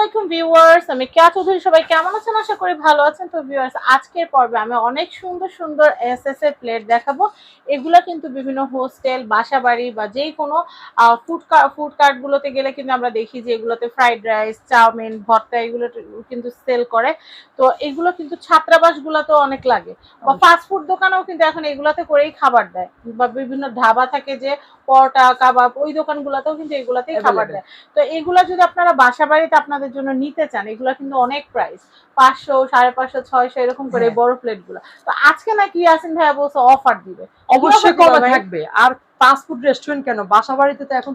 আলাইকুম ভিউয়ার্স আমি কেয়া চৌধুরী সবাই কেমন আছেন? আশা করি ভালো আছেন। তো ভিউয়ার্স আজকের পর্বে আমি অনেক সুন্দর সুন্দর এস এস এর প্লেট দেখাবো। এগুলো কিন্তু বিভিন্ন হোস্টেল বাসাবাড়ি বা যেই কোনো ফুড ফুড কার্ট গুলোতে গেলে কিন্তু আমরা দেখি যে এগুলোতে ফ্রাইড রাইস চাউমিন ভর্তা এগুলো কিন্তু সেল করে। তো এগুলো কিন্তু ছাত্রাবাস গুলোতেও অনেক লাগে। বা ফাস্ট ফুড দোকানেও কিন্তু এখন এগুলাতে করেই খাবার দেয়। বা বিভিন্ন ধাবা থাকে যে পরোটা কাবাব ওই দোকানগুলোতেও কিন্তু এগুলাতেই খাবার দেয়। তো এগুলো যদি আপনারা বাসা বাড়িতে আপনাদের জন্য নিতে চান এগুলা কিন্তু অনেক প্রাইস পাঁচশো সাড়ে পাঁচশো ছয়শো এরকম করে হ্যাঁ। বড় প্লেটগুলো তো আজকে নাকি ইয়াসিন ভাইয়া বলছে অফার দিবে। অবশ্যই কমে থাকবে। আর ফাস্ট ফুড রেস্টুরেন্ট কেন? বাসা বাড়িতে তো এখন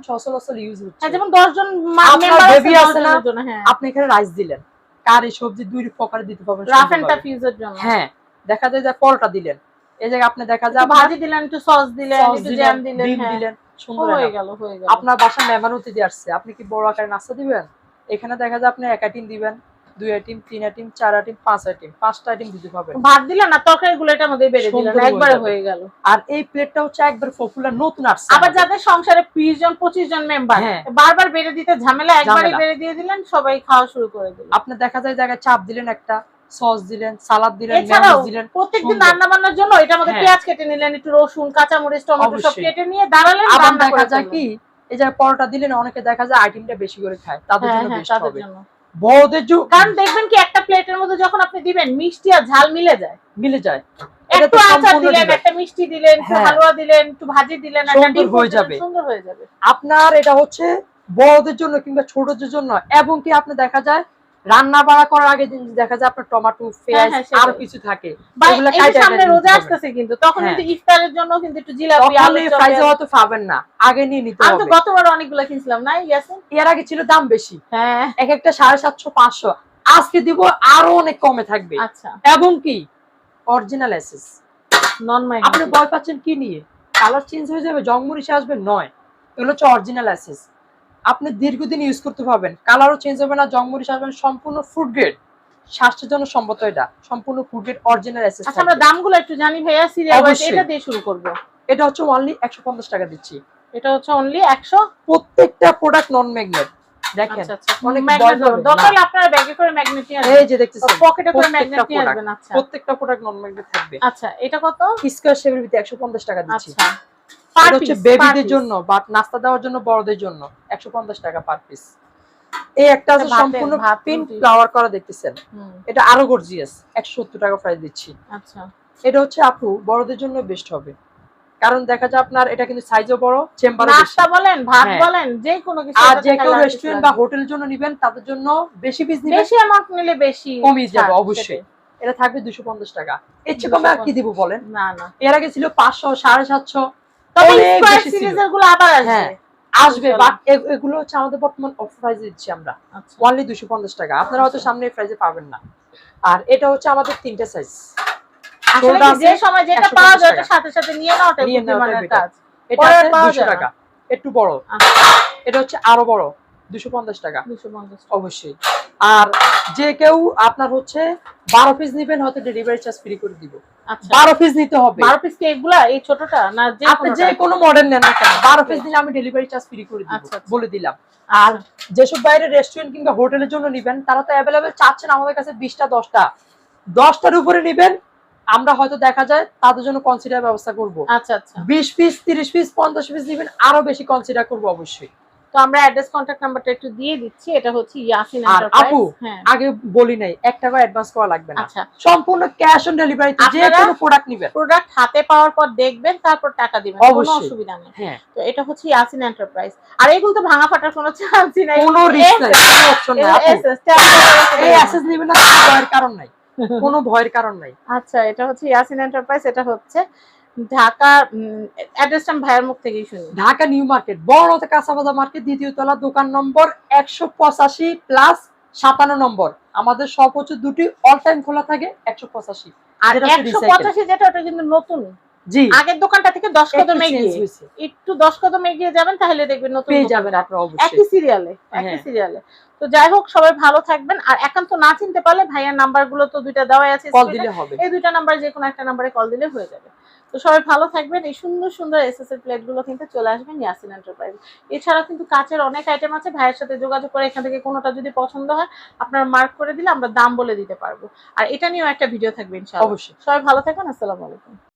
ইউজ হচ্ছে। হ্যাঁ যেমন দশ জন মেম্বার আছে baby আছে না? 10 জনের জন্য হ্যাঁ। আপনি এখানে রাইস দিলেন। কারি সবজি দুই প্রকারে দিতে পারবেন রাফ এন্ড সুন্দরভাবে। ফিউজের জন্য। হ্যাঁ দেখা যায় যে পরোটা দিলেন। এই জায়গায় আপনি দেখা যায় ভাজি দিলেন একটু সস দিলেন একটু জ্যাম দিলেন ডিম হ্যাঁ। দিলেন সুন্দর হয়ে গেল হয়ে গেল। আপনার বাসায় মেহমান অতিথি আসছে। আপনি কি বড় আকারে নাস্তা দিবেন? এখানে দেখা যায় আপনি এক আইটেম দিবেন দুই আইটেম তিন আইটেম চার আইটেম পাঁচ আইটেম পাঁচটা আইটেম দিতে পারবেন। ভাত দিলেন না তরকারি গুলো এটার মধ্যে বেড়ে দিলেন একবারে হয়ে গেল। আর এই প্লেটটা হচ্ছে একবার পপুলার নতুন আসছে আবার যাদের সংসারে বিশ জন পঁচিশ জন মেম্বার হ্যাঁ। বারবার বেড়ে দিতে ঝামেলা একবারে বেড়ে দিয়ে দিলেন সবাই খাওয়া শুরু করে দিল। আপনি দেখা যায় জায়গায় চাপ দিলেন একটা সস দিলেন সালাদ দিলেন এছাড়াও দিলেন প্রত্যেকদিন রান্না বান্নার জন্য এটার মধ্যে হ্যাঁ। পেঁয়াজ কেটে নিলেন একটু রসুন কাঁচামরিচ টমেটো সব কেটে নিয়ে দাঁড়ালেন আবার দেখা যায় কি এই যে পরোটা দিলেন অনেকে দেখা যায় আইটেমটা বেশি করে খায়। তাদের হ্যাঁ জন্য হ্যাঁ বেস্ট হবে। জন্য। বড়দের জন্য কারণ দেখবেন কি একটা প্লেটের মধ্যে যখন আপনি দিবেন মিষ্টি আর ঝাল মিলে যায়। মিলে যায়। একটু আচার দিলেন একটা মিষ্টি দিলেন একটু হ্যাঁ। হালুয়া দিলেন একটু ভাজি দিলেন সুন্দর হয়ে যাবে। সুন্দর হয়ে যাবে। আপনার এটা হচ্ছে বড়দের জন্য কিংবা ছোটদের জন্য এবং কি আপনি দেখা যায় রান্না বাড়া করার আগে দেখা যায় আপনার টমেটো পেঁয়াজ হ্যাঁ, সেটাই। আরও কিছু থাকে সামনে রোজা আসতেছে কিন্তু তখন হ্যাঁ। কিন্তু ইফতারের জন্য কিন্তু একটু জিলাপি আলু চপ হয়তো পাবেন না আগে নিয়ে নিতে আমি তো গতবার অনেকগুলো কিনছিলাম না ইয়াসিন? এর আগে ছিল দাম বেশি। হ্যাঁ। এক একটা সাড়ে সাতশো পাঁচশো। আজকে দিব আরও অনেক কমে থাকবে। আচ্ছা। এবং কি? অরিজিনাল এসেস নন মাই আপনি ভয় পাচ্ছেন কি নিয়ে? কালার চেঞ্জ হয়ে যাবে জংমরিশে আসবে নয়। এগুলো হচ্ছে অরিজিনাল অ্যাসেস আপনি দীর্ঘদিন ইউজ করতে পারবেন কালারও চেঞ্জ হবে না জংমরিশ আসবে না, সম্পূর্ণ ফুড গ্রেড স্বাস্থ্যের জন্য সম্মত এটা সম্পূর্ণ ফুড গ্রেড অরিজিনাল অ্যাসেস আচ্ছা আমরা দামগুলো একটু জানি ভাইয়া সিরিয়াল। এটা দিয়ে শুরু করব। এটা হচ্ছে অনলি একশো পঞ্চাশ টাকা দিচ্ছি। এটা হচ্ছে অনলি 100 প্রত্যেকটা প্রোডাক্ট নন ম্যাগনেট দেখেন আচ্ছা আচ্ছা অনেক ম্যাগনেট দরকার আপনারা ব্যাগে করে ম্যাগনেট নিয়ে এই যে দেখতেছেন পকেটে করে ম্যাগনেট নিয়ে আসবেন আচ্ছা। প্রত্যেকটা প্রোডাক্ট নন ম্যাগনেট থাকবে। আচ্ছা এটা কত? স্কোয়ার শেপের ভিতরে একশো পঞ্চাশ টাকা দিচ্ছি। আচ্ছা। জন্য কারণ দেখা যায় আপনার এটা কিন্তু হ্যাঁ। বা জন্য তাদের জন্য বেশি পিস বেশি নিলে বেশি কমই যাবে অবশ্যই। এটা থাকবে 250 টাকা। এর চেয়ে কমে আর কি দিব বলেন? না না। এর আগে ছিল 500 750 গুলো আবার আসবে। হ্যাঁ। আসবে বাট এগুলো হচ্ছে আমাদের বর্তমান অফার প্রাইসে দিচ্ছি আমরা। আচ্ছা। অনলি দুশো পঞ্চাশ টাকা। আপনারা হয়তো সামনে প্রাইসে পাবেন না। আর এটা হচ্ছে আমাদের তিনটা সাইজ যে সময় যেটা পাওয়া যায় সাথে সাথে নিয়ে নাওটা নিয়ে নেওয়াটাই বুদ্ধিমানের better। কাজ এটা দুশো টাকা। একটু বড়। আচ্ছা। এটা হচ্ছে আরও বড়। দুশো পঞ্চাশ টাকা। 250 অবশ্যই। আর যে কেউ আপনার হচ্ছে বারো পিস নিবেন হয়তো ডেলিভারি চার্জ ফ্রি করে দিব। আচ্ছা বারো পিস নিতে হবে। 12 পিস কি এগুলা? এই ছোটটা? না যে আপনি যে কোনো মডেল নেন না কেন বারো পিস নিলে আমি ডেলিভারি চার্জ ফ্রি করে আচ্ছা, আচ্ছা। বলে দিলাম। আর? যেসব বাইরে রেস্টুরেন্ট কিংবা হোটেলের জন্য নিবেন তারা তো অ্যাভেলেবেল চাচ্ছেন আমাদের কাছে বিশটা দশটা। দশটার উপরে নিবেন আমরা হয়তো দেখা যায় তাদের জন্য কনসিডার ব্যবস্থা করব। আচ্ছা আচ্ছা। বিশ পিস তিরিশ পিস পঞ্চাশ পিস নিবেন আরও বেশি কনসিডার করব অবশ্যই। তো আমরা অ্যাড্রেস কন্টাক্ট নাম্বারটা একটু দিয়ে দিচ্ছি এটা হচ্ছে ইয়াসিন আর এন্টারপ্রাইজ আপু, হ্যাঁ। আগে বলি নাই এক টাকা অ্যাডভান্স করা লাগবে না। আচ্ছা। সম্পূর্ণ ক্যাশ অন ডেলিভারি যে কোনো প্রোডাক্ট নিবেন। প্রোডাক্ট হাতে পাওয়ার পর দেখবেন তারপর টাকা দিবেন কোনো অসুবিধা নেই। হ্যাঁ। তো এটা হচ্ছে ইয়াসিন এন্টারপ্রাইজ আর এগুলো তো ভাঙা ফাটার কোনো চান্সই নাই। কোনো রিস্ক নাই কোনো অপশন নাই। এই অ্যাসেস নিবেন না ভয়ের কারণ নাই। কোনো ভয়ের কারণ নাই। আচ্ছা এটা হচ্ছে ইয়াসিন এন্টারপ্রাইজ এটা হচ্ছে ঢাকা অ্যাড্রেসটা ভাইয়ের মুখ থেকেই শুনি। ঢাকা নিউ মার্কেট কাঁচাবাজার মার্কেট দ্বিতীয় তলা দোকান নম্বর একশো পঁচাশি প্লাস সাতান্ন নম্বর। আমাদের সব হচ্ছে দুটি অল টাইম খোলা থাকে একশো পঁচাশি। আর একশো পঁচাশি যেটা ওটা কিন্তু নতুন। আগের দোকানটা থেকে দশ কদম এগিয়ে। একটু দশ কদম এগিয়ে যাবেন তাহলে দেখবেন নতুন পেয়ে যাবেন আপনারা অবশ্যই। একই সিরিয়ালে একই হ্যাঁ। সিরিয়ালে তো যাই হোক সবাই ভালো থাকবেন। আর একান্ত না চিনতে পারলে ভাইয়ার নাম্বারগুলো তো দুইটা দেওয়াই আছে কল দিলে হবে। এই দুইটা নাম্বার যে কোনো একটা নাম্বারে কল দিলে হয়ে যাবে। তো সবাই ভালো থাকবেন। এই সুন্দর সুন্দর এসএস এর প্লেটগুলো কিন্তু চলে আসবেন ইয়াসিন এন্টারপ্রাইজ এছাড়া কিন্তু কাচের অনেক আইটেম আছে। ভাইয়ের সাথে যোগাযোগ করে এখান থেকে কোনোটা যদি পছন্দ হয় আপনারা মার্ক করে দিলে আমরা দাম বলে দিতে পারব। আর এটা নিয়েও একটা ভিডিও থাকবে ইনশাআল্লাহ। অবশ্যই। সবাই ভালো থাকবেন। আসসালামু আলাইকুম।